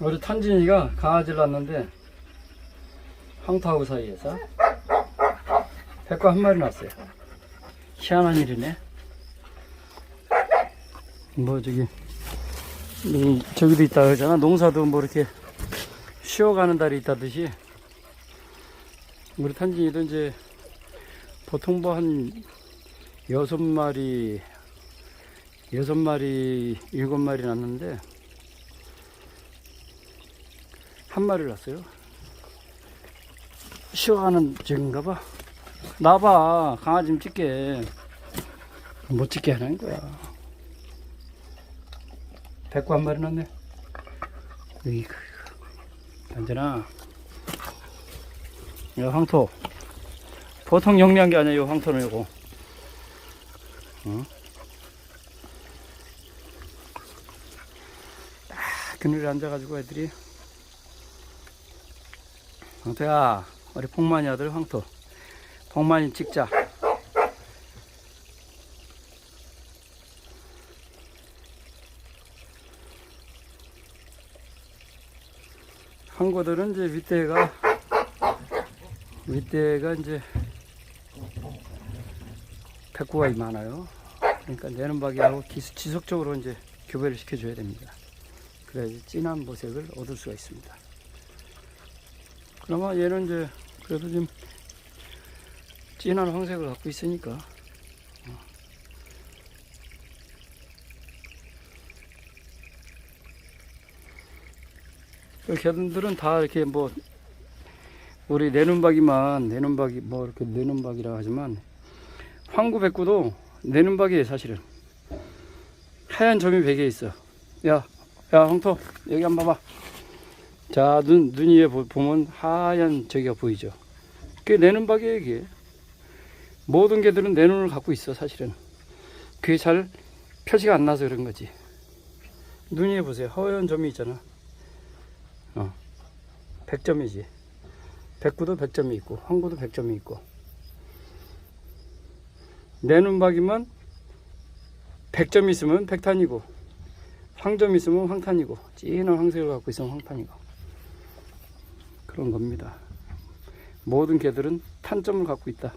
우리 탄진이가 강아지를 낳았는데 황타하고 사이에서 백과 한 마리 낳았어요. 희한한 일이네. 뭐 저기 이 저기도 있다 그러잖아. 농사도 뭐 이렇게 쉬어가는 달이 있다듯이 우리 탄진이도 이제 보통 뭐 한 여섯 마리 여섯 마리 일곱 마리 낳는데 한 마리를 낳았어요. 쉬어가는 중인가 봐. 나봐 강아지 좀 찍게 못 찍게 하는 거야. 백구 한 마리 낳네. 이그 단전아. 이 황토. 보통 영리한 게 아니야, 이 황토는 이거. 어? 딱 그늘에 앉아가지고 애들이. 황토야, 우리 폭만이 아들 황토. 폭만이 찍자. 항구들은 이제 윗대가 윗대가 이제 백구가 많아요. 그러니까 내는 박이하고 기수- 지속적으로 이제 교배를 시켜줘야 됩니다. 그래야지 진한 모색을 얻을 수가 있습니다. 그나마 얘는 이제 그래도 좀 진한 황색을 갖고 있으니까. 어. 그 개들은 다 이렇게 뭐 우리 내눈박이만 내눈박이 뭐 이렇게 내눈박이라 하지만 황구백구도 내눈박이에요 사실은. 하얀 점이 베개 있어. 야야 황토 여기 한번 봐봐 자 눈 눈 위에 보- 보면 하얀 저기가 보이죠? 그게 내눈 박이에요 이게. 모든 개들은 내 눈을 갖고 있어 사실은. 그게 잘 표시가 안 나서 그런 거지. 눈 위에 보세요. 하얀 점이 있잖아. 어. 100점이지. 백구도 100점이 있고 황구도 100점이 있고. 내 눈박이만 100점 있으면 백탄이고 황점 있으면 황탄이고 진한 황색을 갖고 있으면 황탄이고 그런 겁니다. 모든 개들은 탄점을 갖고 있다.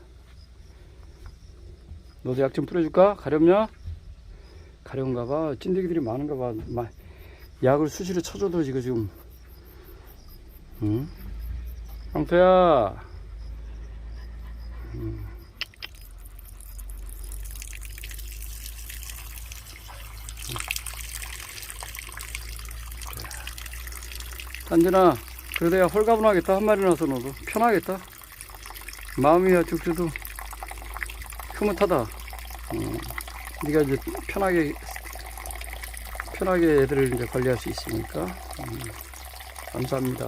너도 약 좀 뿌려줄까? 가렵냐? 가려운가 봐. 찐득이들이 많은가 봐. 마- 약을 수시로 쳐줘도 지금. 응? 황토야! 단진아 그래도 야 홀가분하겠다. 한 마리 나서 너도. 편하겠다. 마음이 쭉쭉도 흐뭇하다. 어, 네가 이제 편하게 편하게 애들을 이제 관리할 수 있으니까. 음, 감사합니다